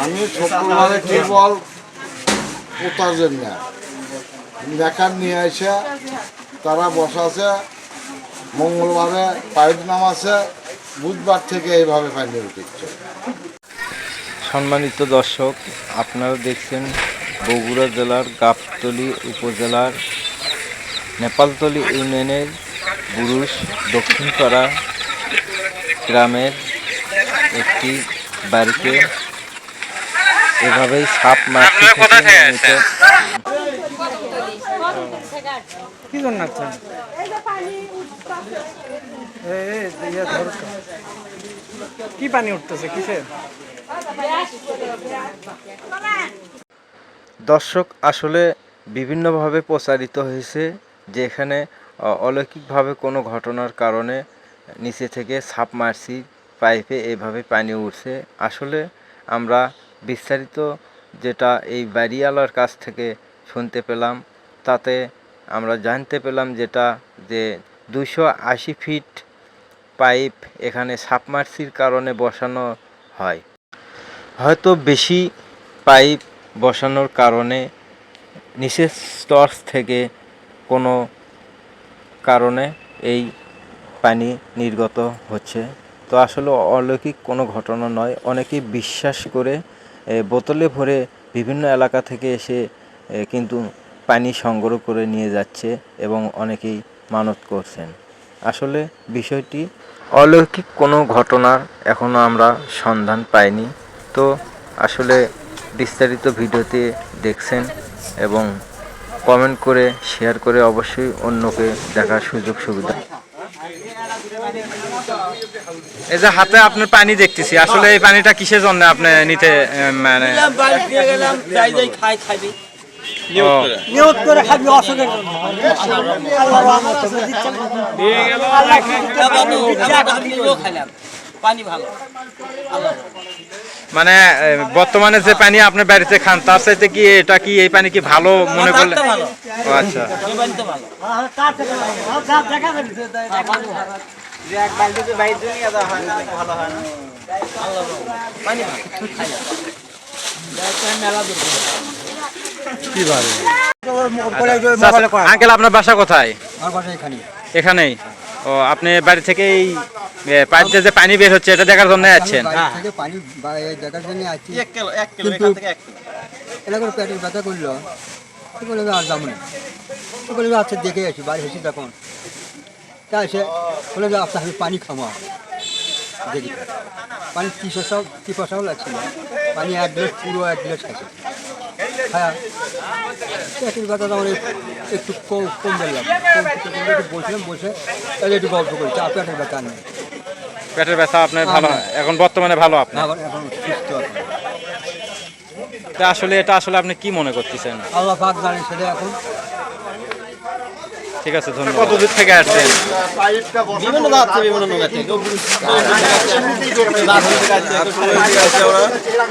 আমি শুক্রবারে কেবল পোতার জন্য। মেকার নিয়ে এসে তারা বসাছে, মঙ্গলবারে পাইপ নামাছে, বুধবার থেকে এইভাবে পানি উঠেছে সম্মানিত দর্শক, আপনারা দেখছেন বগুড়া জেলার গাবতলী উপজেলার নেপালতলী ইউনিয়নের বুরুষ দক্ষিণপাড়া গ্রামের একটি বাড়িতে এভাবেই সাপ মারতে কি জন্য পানি উঠতেছে কিসের? দর্শক আসলে বিভিন্নভাবে প্রচারিত হয়েছে যে এখানে অলৌকিকভাবে কোনো ঘটনার কারণে নিচে থেকে সাপ মারছি, পাইপে এভাবে পানি উঠছে আসলে আমরা বিস্তারিত যেটা এই বাড়িওয়ালার কাছ থেকে শুনতে পেলাম, তাতে আমরা জানতে পেলাম যেটা, যে দুশো আশি ফিট পাইপ এখানে সাবমার্সির কারণে বসানো হয়। হয়তো বেশি পাইপ বসানোর কারণে নিচের স্তর থেকে কোনো কারণে এই পানি নির্গত হচ্ছে। তো আসলে অলৌকিক কোনো ঘটনা নয়। অনেকেই বিশ্বাস করে বোতলে ভরে বিভিন্ন এলাকা থেকে এসে কিন্তু পানি সংগ্রহ করে নিয়ে যাচ্ছে এবং অনেকেই মানত করছেন। আসলে বিষয়টি অলৌকিক কোনো ঘটনার এখনও আমরা সন্ধান পাইনি। তো আসলে বিস্তারিত ভিডিওতে দেখছেন এবং কমেন্ট করে শেয়ার করে অবশ্যই অন্যকে দেখার সুযোগ সুবিধা এই যে হাতে আপনার পানি দেখতেছি আসলে এই পানিটা কিসের জন্য আপনি নিতে মানে নিয়োগ করে খাবি অসুখের জন্য। পানি ভালো। মানে বর্তমানে যে পানি আপনার বাড়িতে খান তার চাইতে কি এটা কি এই পানি কি ভালো মনে করলে? আচ্ছা। পানি ভালো। আঙ্কেল আপনার বাসা কোথায়? এখানেই। ও আপনি বাড়ি থেকে এই এ, পাইপ যে পানি বের হচ্ছে এটা দেখার জন্য যাচ্ছেন বাইরে থেকে পানি দেখার জন্য আছি এক কিলো এক কিলো এখান থেকে এক কিলো। এটা করে পেটের ব্যথা করল। তো আর যাব না। তো আচ্ছা দেখে বাড়ি তখন তা এসে বলে যে আচ্ছা আমি পানি দেখি। পানি তিনশো তিপাশাও লাগছে না পানি এক গ্লাস পুরো এক গ্লাস হ্যাঁ। পেটের ব্যথা একটু কম কম বেরলাম একটু বসে তাহলে একটু গল্প করি। চা পেটের ব্যথা নেই। পেটের ব্যথা আপনার ভালো এখন বর্তমানে ভালো আপনার? তা আসলে এটা আসলে আপনি কি মনে করতেছেন? আল্লাহ পাক জানে সেটা এখন। ঠিক আছে ধন্যবাদ। কত দূর থেকে আসছেন? বিভিন্ন যাচ্ছে বিভিন্ন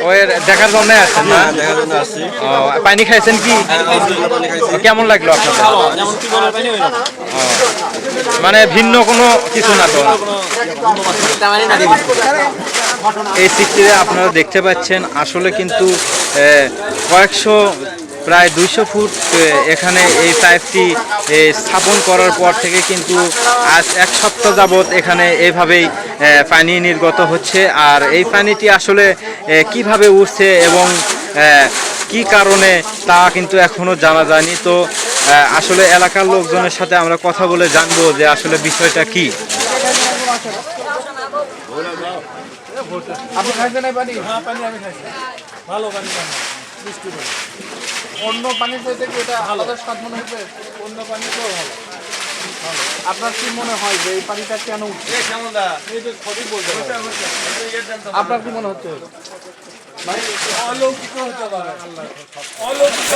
ওই দেখার জন্য আসছেন না? পানি খাইছেন কি? কেমন লাগল আপনার যেমন কি পানি হইল। মানে ভিন্ন কোনো কিছু না তো। এই চিত্রে আপনারা দেখতে পাচ্ছেন, আসলে কিন্তু কয়েকশো, প্রায় দুইশো ফুট এখানে এই পাইপটি স্থাপন করার পর থেকে কিন্তু আজ এক সপ্তাহ যাবৎ এখানে এইভাবেই পানি নির্গত হচ্ছে। আর এই পানিটি আসলে কীভাবে উঠছে এবং কি কারণে তা কিন্তু এখনও জানা যায়নি। তো আসলে এলাকার লোকজনের সাথে আমরা কথা বলে জানব যে আসলে বিষয়টা কি। হ্যাঁ পানি আমি খাইছি। ভালো পানি মিষ্টি পানি। অন্য পানির চাইতে কি এটা আলাদা স্বাদ মনে হচ্ছে অন্য পানি তো ভালো। ভালো। আপনার কি মনে হয় যে এই পানিটা কেন উঠছে। আপনার কি মনে হচ্ছে? অলৌকিক হতে পারে। অলৌকিক